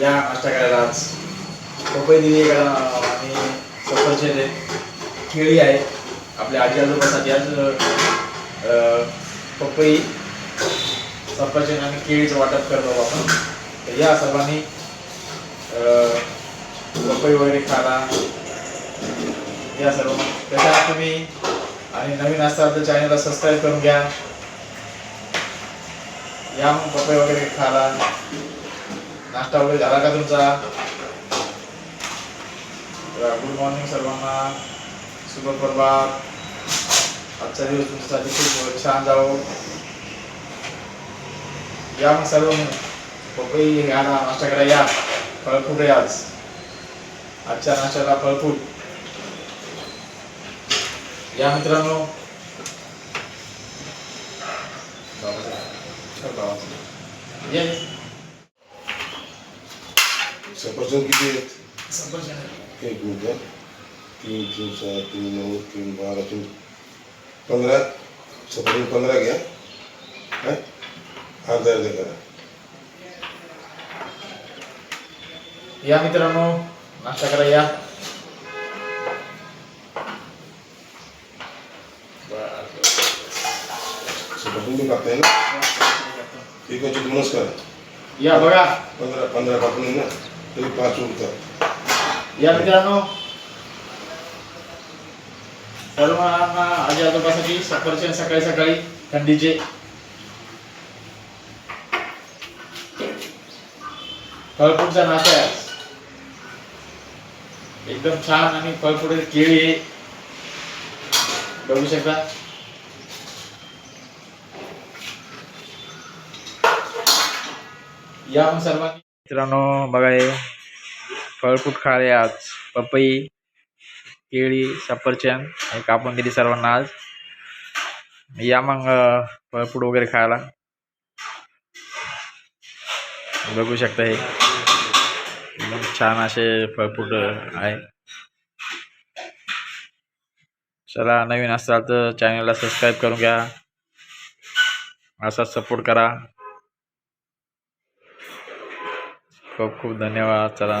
या नाश्ता आज पपई दिली आणि सफरचंद आहे केळी आहे. आपल्या आजी आजोबासाठी आज पपई सफरचंद आणि केळीचं वाटप करतो आपण. तर या सर्वांनी पपई वगैरे खाला या सर्व कशा तुम्ही आणि नवीन असताल तर चॅनलला सबस्क्राईब करून घ्या. या मग पपई वगैरे खाला नाश्ता वगैरे झाला का तुमचा? गुड मॉर्निंग सर्वांना. शुभ प्रभात. आजचा दिवस तुमच्यासाठी खूप छान जावो. या मग सर्व पपई घ्यायला ना नाश्त्याकडे या. फळफूट आहे आज. आजच्या नाश्त्याला फळफूट. या मित्रांनो. ये. सफरचंद किती आहेत सफरचंद एक मिनिट तीन तीन सहा तीन नऊ तीन बारा तीन पंधरा सफरचंद पंधरा घ्या काय अर्धा अर्धा करा या मित्रांनो नाश्ता करा या सफरचंद मी कापताय ना एक वंचित नमस्कार या बघा पंधरा पंधरा कापून ना तरी पाच उरतात या मित्रांनो सर्वांना आजी आजोबासाठी साखरचे सकाळी सकाळी थंडीचे. फळफूटचा नाश्ता आहे एकदम छान आणि फळफुटे केळी आहे. बघू शकता. या मग सर्वांनी. मित्रांनो बघा हे. फळफूट खाळे आज. पपई केळी सफरचंद हे कापून दिली सर्वांना आज. या मग फळफूट वगैरे खायला. बघू शकता हे. एकदम छान असे फळफूट आहे. चला नवीन असाल तर चॅनलला सबस्क्राईब करून घ्या. असा सपोर्ट करा. खूप खूप धन्यवाद. चला.